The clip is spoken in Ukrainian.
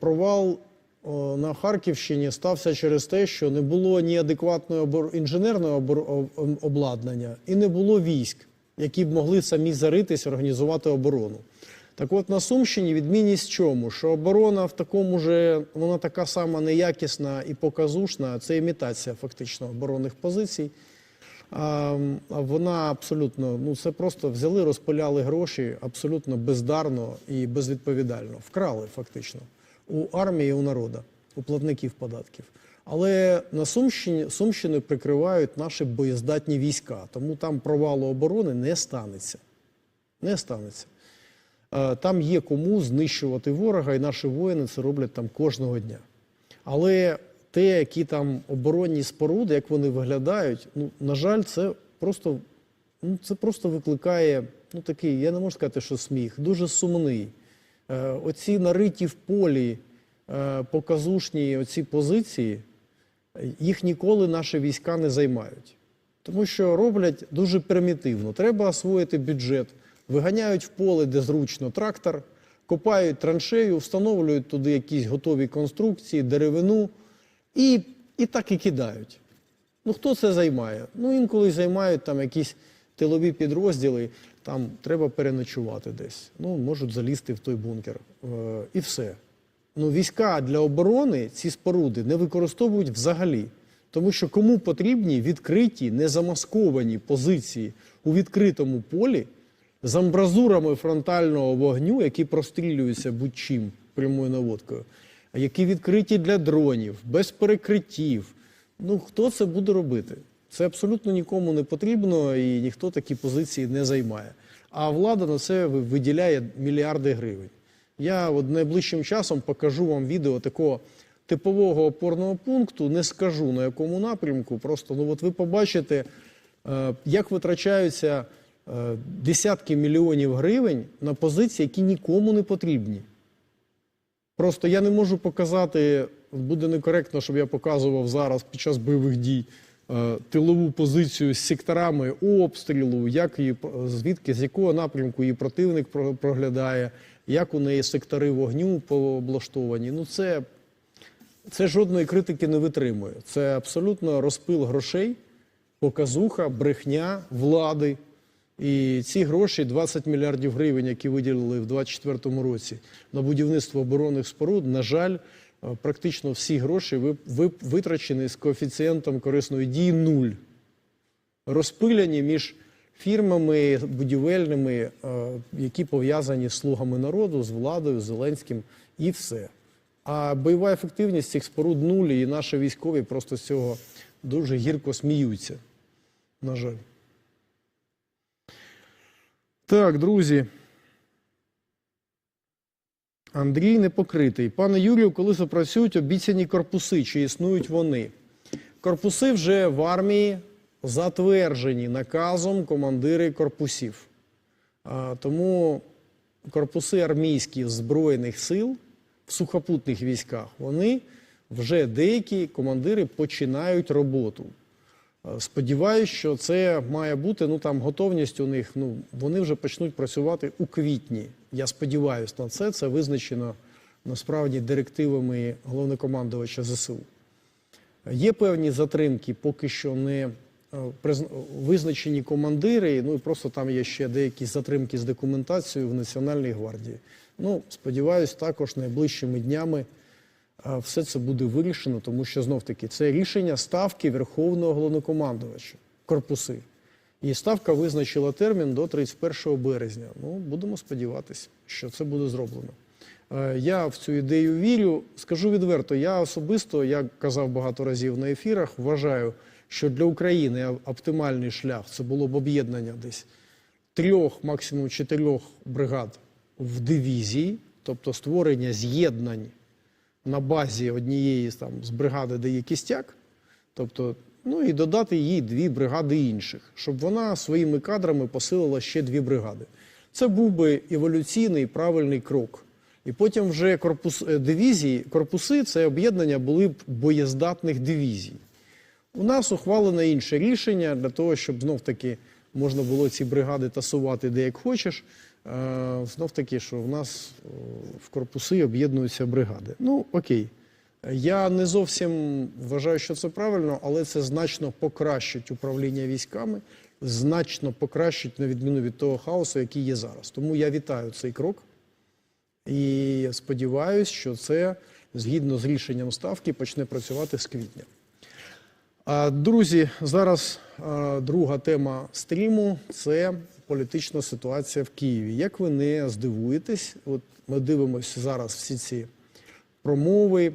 провал на Харківщині стався через те, що не було ні адекватного інженерного обладнання і не було військ, які б могли самі заритись, організувати оборону. Так от на Сумщині відмінність в чому? Що оборона в такому же, вона така сама неякісна і показушна, це імітація фактично оборонних позицій. А вона абсолютно, ну це просто взяли, розпиляли гроші абсолютно бездарно і безвідповідально. Вкрали фактично у армії, у народу, у платників податків. Але на Сумщині Сумщину прикривають наші боєздатні війська, тому там провалу оборони не станеться. Не станеться. Е, Там є кому знищувати ворога, і наші воїни це роблять там кожного дня. Але те, які там оборонні споруди, як вони виглядають, ну, на жаль, це просто, ну, це просто викликає ну, такий, я не можу сказати, що сміх, дуже сумний. Е, оці нариті в полі е, показушні оці позиції, їх ніколи наші війська не займають. Тому що роблять дуже примітивно. Треба освоїти бюджет, виганяють в поле, де зручно трактор, копають траншею, встановлюють туди якісь готові конструкції, деревину і, і так і кидають. Ну хто це займає? Ну інколи займають там якісь тилові підрозділи, там треба переночувати десь. Ну, можуть залізти в той бункер. Е, і все. Ну, війська для оборони ці споруди не використовують взагалі. Тому що кому потрібні відкриті, незамасковані позиції у відкритому полі з амбразурами фронтального вогню, які прострілюються будь-чим прямою наводкою, які відкриті для дронів, без перекриттів. Ну хто це буде робити? Це абсолютно нікому не потрібно і ніхто такі позиції не займає. А влада на це виділяє мільярди гривень. Я от найближчим часом покажу вам відео такого типового опорного пункту. Не скажу на якому напрямку. Просто ну от ви побачите, е, як витрачаються е, десятки мільйонів гривень на позиції, які нікому не потрібні. Просто я не можу показати, буде некоректно, щоб я показував зараз під час бойових дій тилову позицію з секторами обстрілу, як її звідки, з якого напрямку її противник проглядає, як у неї сектори вогню пооблаштовані. Ну це, це жодної критики не витримує. Це абсолютно розпил грошей, показуха, брехня влади. І ці гроші, 20 мільярдів гривень, які виділили в 2024 році на будівництво оборонних споруд, на жаль, е, практично всі гроші ви- ви- витрачені з коефіцієнтом корисної дії нуль. Розпиляні між фірмами будівельними, е, які пов'язані з слугами народу, з владою, з Зеленським, і все. А бойова ефективність цих споруд нуль, і наші військові просто з цього дуже гірко сміються. На жаль. Так, друзі. Андрій непокритий. Пане Юрію, коли запрацюють обіцяні корпуси, чи існують вони? Корпуси вже в армії затверджені наказом командири корпусів. Тому корпуси армійські Збройних сил в сухопутних військах, вони вже деякі командири починають роботу. Е, Сподіваюсь, що це має бути ну там готовність у них. Ну вони вже почнуть працювати у квітні. Я сподіваюся на це. Це визначено насправді директивами головнокомандувача ЗСУ. Є певні затримки, поки що не е, визначені командири. Ну і просто там є ще деякі затримки з документацією в Національній гвардії. Ну, сподіваюсь, також найближчими днями все це буде вирішено, тому що знов таки це рішення ставки Верховного головнокомандувача, корпуси. І ставка визначила термін до 31 березня. Ну, будемо сподіватися, що це буде зроблено. Е, Я в цю ідею вірю. Скажу відверто, я особисто, як казав багато разів на ефірах, вважаю, що для України оптимальний шлях це було б об'єднання десь трьох, максимум чотирьох бригад в дивізії, тобто створення з'єднань на базі однієї там, з бригади, де є кістяк, тобто, ну і додати їй дві бригади інших, щоб вона своїми кадрами посилила ще дві бригади. Це був би еволюційний правильний крок. І потім вже корпус е, дивізії, корпуси це об'єднання були б боєздатних дивізій. У нас ухвалено інше рішення для того, щоб знов таки можна було ці бригади тасувати де як хочеш. Е, Знов таки, що в нас е, в корпуси об'єднуються бригади. Ну, окей. Я не зовсім вважаю, що це правильно, але це значно покращить управління військами, значно покращить, на відміну від того хаосу, який є зараз. Тому я вітаю цей крок і сподіваюся, що це згідно з рішенням ставки почне працювати з квітня. Друзі, зараз друга тема стріму це політична ситуація в Києві. Як ви не здивуєтесь, от ми дивимося зараз всі ці промови,